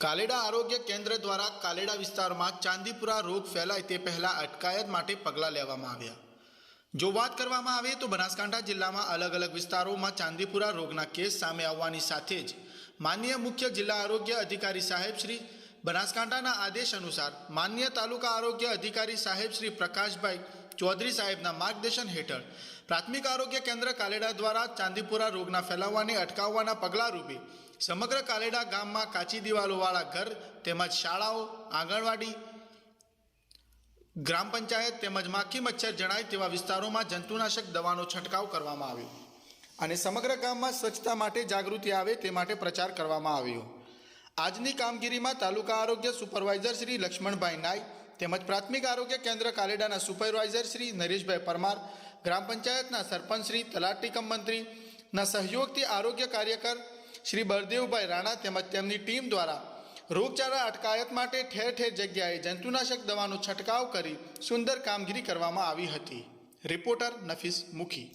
કાલેડા આરોગ્ય કેન્દ્ર દ્વારા કાલેડા વિસ્તારમાં ચાંદીપુરા રોગ ફેલાય તે પહેલાં અટકાયત માટે પગલાં લેવામાં આવ્યા. જો વાત કરવામાં આવે તો બનાસકાંઠા જિલ્લામાં અલગ અલગ વિસ્તારોમાં ચાંદીપુરા રોગના કેસ સામે આવવાની સાથે જ માન્ય મુખ્ય જિલ્લા આરોગ્ય અધિકારી સાહેબ શ્રી બનાસકાંઠાના આદેશ અનુસાર માન્ય તાલુકા આરોગ્ય અધિકારી સાહેબ શ્રી પ્રકાશભાઈ ચૌધરી સાહેબના માર્ગદર્શન હેઠળ પ્રાથમિક આરોગ્ય કેન્દ્ર કાલેડા દ્વારા ચાંદીપુરા રોગના ફેલાવાને અટકાવવાના પગલાં રૂપે સમગ્ર કાલેડા ગામમાં કાચી દિવાલોવાળા ઘર તેમજ શાળાઓ, આંગણવાડી, ગ્રામ પંચાયત તેમજ માખી મચ્છર જણાય તેવા વિસ્તારોમાં જંતુનાશક દવાનો છંટકાવ કરવામાં આવ્યો અને સમગ્ર ગામમાં સ્વચ્છતા માટે જાગૃતિ આવે તે માટે પ્રચાર કરવામાં આવ્યો. આજની કામગીરીમાં તાલુકા આરોગ્ય સુપરવાઇઝર શ્રી લક્ષ્મણભાઈ નાઈ તેમજ પ્રાથમિક આરોગ્ય કેન્દ્ર કાલેડાના સુપરવાઇઝર શ્રી નરેશભાઈ પરમાર, ગ્રામ પંચાયતના સરપંચ શ્રી તલાટીકમ મંત્રીના સહયોગથી આરોગ્ય કાર્યકર શ્રી બળદેવભાઈ રાણા તેમજ તેમની ટીમ દ્વારા રોગચાળા અટકાયત માટે ઠેર ઠેર જગ્યાએ જંતુનાશક દવાનો છંટકાવ કરી સુંદર કામગીરી કરવામાં આવી હતી. રિપોર્ટર નફીસ મુખી.